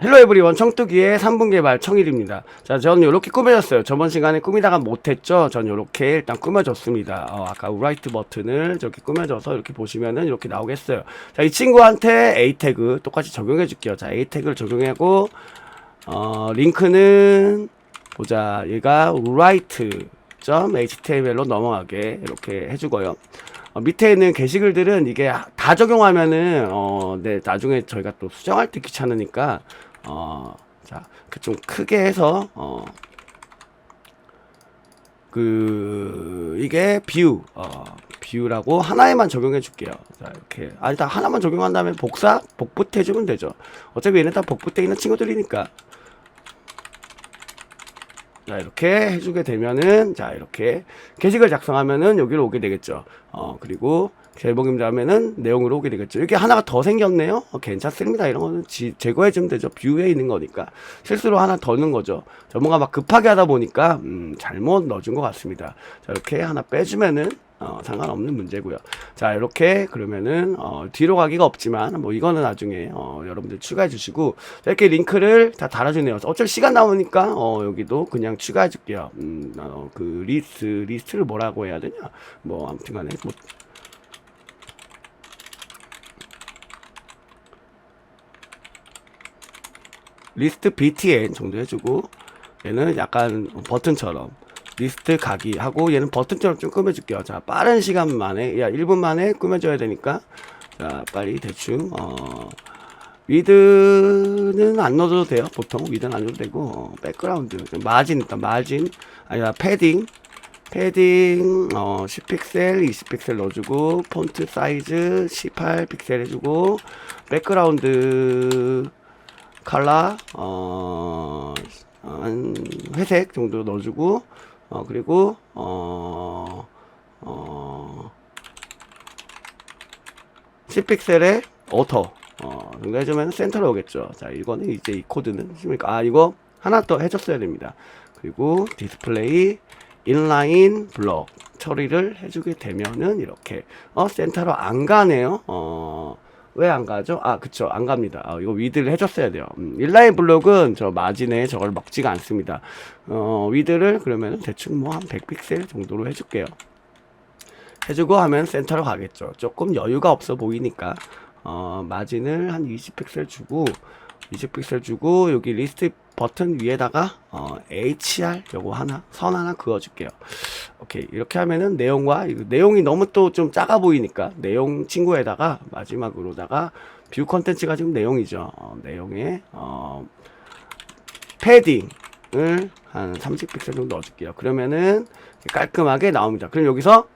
헬로 에브리원 청뚜기의 3분 개발 청일입니다. 자, 저는 이렇게 꾸며졌어요. 저번 시간에 꾸미다가 못했죠? 전 이렇게 일단 꾸며졌습니다. 어, 아까 우라이트 버튼을 저렇게 꾸며져서 이렇게 보시면은 이렇게 나오겠어요. 자, 이 친구한테 A 태그 똑같이 적용해 줄게요. 자, A 태그를 적용하고, 어, 링크는, 보자, 얘가 write.html로 넘어가게 이렇게 해주고요. 어, 밑에 있는 게시글들은 이게 다 적용하면은 어, 네, 나중에 저희가 또 수정할 때 귀찮으니까 어, 자, 그좀 크게 해서 어, 그 이게 뷰, 어, 뷰라고 하나에만 적용해 줄게요. 자, 이렇게 아 일단 하나만 적용한 다음에 복사, 복붙해 주면 되죠. 어차피 얘네 다 복붙해 있는 친구들이니까. 자 이렇게 해주게 되면은 자 이렇게 게시글 작성하면은 여기로 오게 되겠죠. 어 그리고 재봉임 다음에는 내용으로 오게 되겠죠. 이게 하나가 더 생겼네요. 어, 괜찮습니다. 이런 거는 지, 제거해 주면 되죠. 뷰에 있는 거니까. 실수로 하나 더 넣은 거죠. 저 뭔가 막 급하게 하다 보니까 음, 잘못 넣어준 것 같습니다. 자 이렇게 하나 빼주면은 어, 상관없는 문제고요. 자 이렇게 그러면은 어, 뒤로 가기가 없지만 뭐 이거는 나중에 어, 여러분들 추가해 주시고 자, 이렇게 링크를 다 달아주네요. 어차피 시간 남으니까 어, 여기도 그냥 추가해 줄게요. 음, 어, 그 리스트 리스트를 뭐라고 해야 되냐? 뭐 아무튼간에 뭐 리스트 btn 정도 해주고 얘는 약간 버튼처럼 리스트 가기 하고 얘는 버튼처럼 좀 꾸며줄게요. 자 빠른 시간 만에 야 1분 만에 꾸며줘야 되니까 자 빨리 대충 어 위드는 안 넣어도 돼요. 보통 위드는 안 넣어도 되고 어, 백그라운드 마진 일단 마진 아니라 패딩 패딩 어 10픽셀 20픽셀 넣어주고 폰트 사이즈 18픽셀 해주고 백그라운드 컬러 어, 한 회색 정도 넣어주고 어 그리고 어, 어 10픽셀의 오토 어 정도 해주면 센터로 오겠죠. 자 이거는 이제 이 코드는 그러니까? 아 이거 하나 더 해줬어야 됩니다. 그리고 디스플레이 인라인 블록 처리를 해주게 되면은 이렇게. 어 센터로 안 가네요. 어 왜 안 가죠? 아, 그쵸. 안 갑니다. 아, 이거 위드를 해줬어야 돼요. 음, 인라인 블록은 저 마진에 저걸 먹지가 않습니다. 어, 위드를 그러면 대충 뭐 한 100픽셀 정도로 해줄게요. 해주고 하면 센터로 가겠죠. 조금 여유가 없어 보이니까, 어, 마진을 한 20픽셀 주고, 20픽셀 주고, 여기 리스트 버튼 위에다가, 어, HR 요거 하나, 선 하나 그어줄게요. 오케이. 이렇게 하면은 내용과, 내용이 너무 또 좀 작아 보이니까, 내용 친구에다가, 마지막으로다가, 뷰 컨텐츠가 지금 내용이죠. 어, 내용에, 어, 패딩을 한 30픽셀 정도 넣어줄게요. 그러면은 깔끔하게 나옵니다. 그럼 여기서